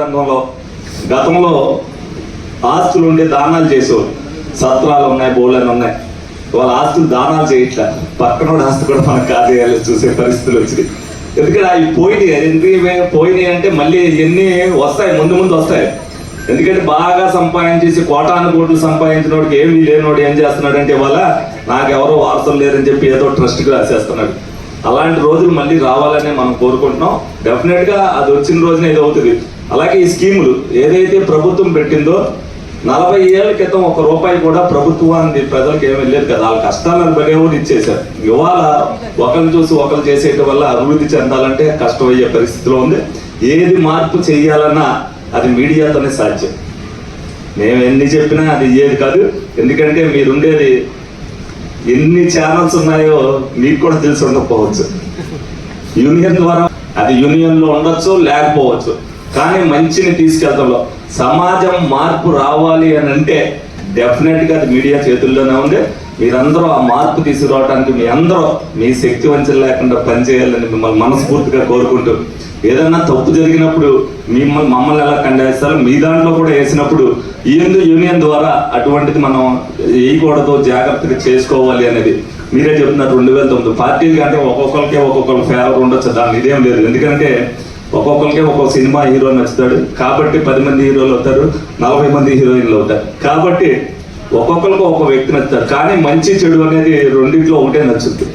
రంగంలో గతంలో ఆస్తులు ఉండే దానాలు చేసేవారు. సత్రాలు ఉన్నాయి బోళ్ళని ఉన్నాయి. వాళ్ళ ఆస్తులు దానాలు చేయట్లా. పక్కన ఆస్తి కూడా మనకు కాజేయాలి చూసే పరిస్థితులు వచ్చినాయి. ఎందుకంటే అవి పోయినాయి. ఎందుకు పోయినాయి అంటే మళ్ళీ ఎన్ని వస్తాయి? ముందు ముందు వస్తాయి. ఎందుకంటే బాగా సంపాదించేసి కోటాను కోట్లు సంపాదించినోడికి ఏమీ లేనోడు ఏం చేస్తున్నాడు అంటే వాళ్ళ నాకెవరో వారసులు లేరని చెప్పి ఏదో ట్రస్ట్కి రాసేస్తున్నాడు. అలాంటి రోజులు మళ్ళీ రావాలని మనం కోరుకుంటున్నాం. డెఫినెట్గా అది వచ్చిన రోజున ఇది అవుతుంది. అలాగే ఈ స్కీములు ఏదైతే ప్రభుత్వం పెట్టిందో నలభై ఏళ్ళ క్రితం ఒక రూపాయి కూడా ప్రభుత్వానికి ప్రజలకు ఏమీ లేదు కదా. వాళ్ళ కష్టాలను బలే కూడా ఇచ్చేశారు. ఇవాళ ఒకరిని చూసి ఒకరు చేసేయటం వల్ల అభివృద్ధి చెందాలంటే కష్టమయ్యే పరిస్థితిలో ఉంది. ఏది మార్పు చేయాలన్నా అది మీడియాతోనే సాధ్యం. మేము ఎన్ని చెప్పినా అది ఏది కాదు. ఎందుకంటే మీరుండేది ఎన్ని ఛానల్స్ ఉన్నాయో మీకు కూడా తెలిసి ఉండకపోవచ్చు. యూనియన్ ద్వారా అది యూనియన్లో ఉండొచ్చు లేకపోవచ్చు. కానీ మంచిని తీసుకెళ్తాంలో. సమాజం మార్పు రావాలి అని అంటే డెఫినెట్గా అది మీడియా చేతుల్లోనే ఉంది. మీరందరూ ఆ మార్పు తీసుకురావడానికి మీ అందరూ మీ శక్తి వంచన లేకుండా పనిచేయాలని మిమ్మల్ని మనస్ఫూర్తిగా కోరుకుంటూ ఏదన్నా తప్పు జరిగినప్పుడు మిమ్మల్ని మమ్మల్ని ఎలా కండేస్తారు మీ దాంట్లో కూడా వేసినప్పుడు ఈ యూనియన్ ద్వారా అటువంటిది మనం వేయకూడదు జాగ్రత్తగా చేసుకోవాలి అనేది మీరే చెప్తున్నారు రెండు వేల తొమ్మిది. పార్టీలు అంటే ఒక్కొక్కరికి ఒక్కొక్కరు ఫేవర్ ఉండొచ్చు దాని ఇదేం లేదు. ఎందుకంటే ఒక్కొక్కరికి ఒక్కొక్క సినిమా హీరో నచ్చుతాడు. కాబట్టి పది మంది హీరోలు అవుతారు నలభై మంది హీరోయిన్లు అవుతారు. కాబట్టి ఒక్కొక్కరికి ఒక్కొక్క వ్యక్తి నచ్చుతారు కానీ మంచి చెడు అనేది రెండింటిలో ఒకటే నచ్చుతుంది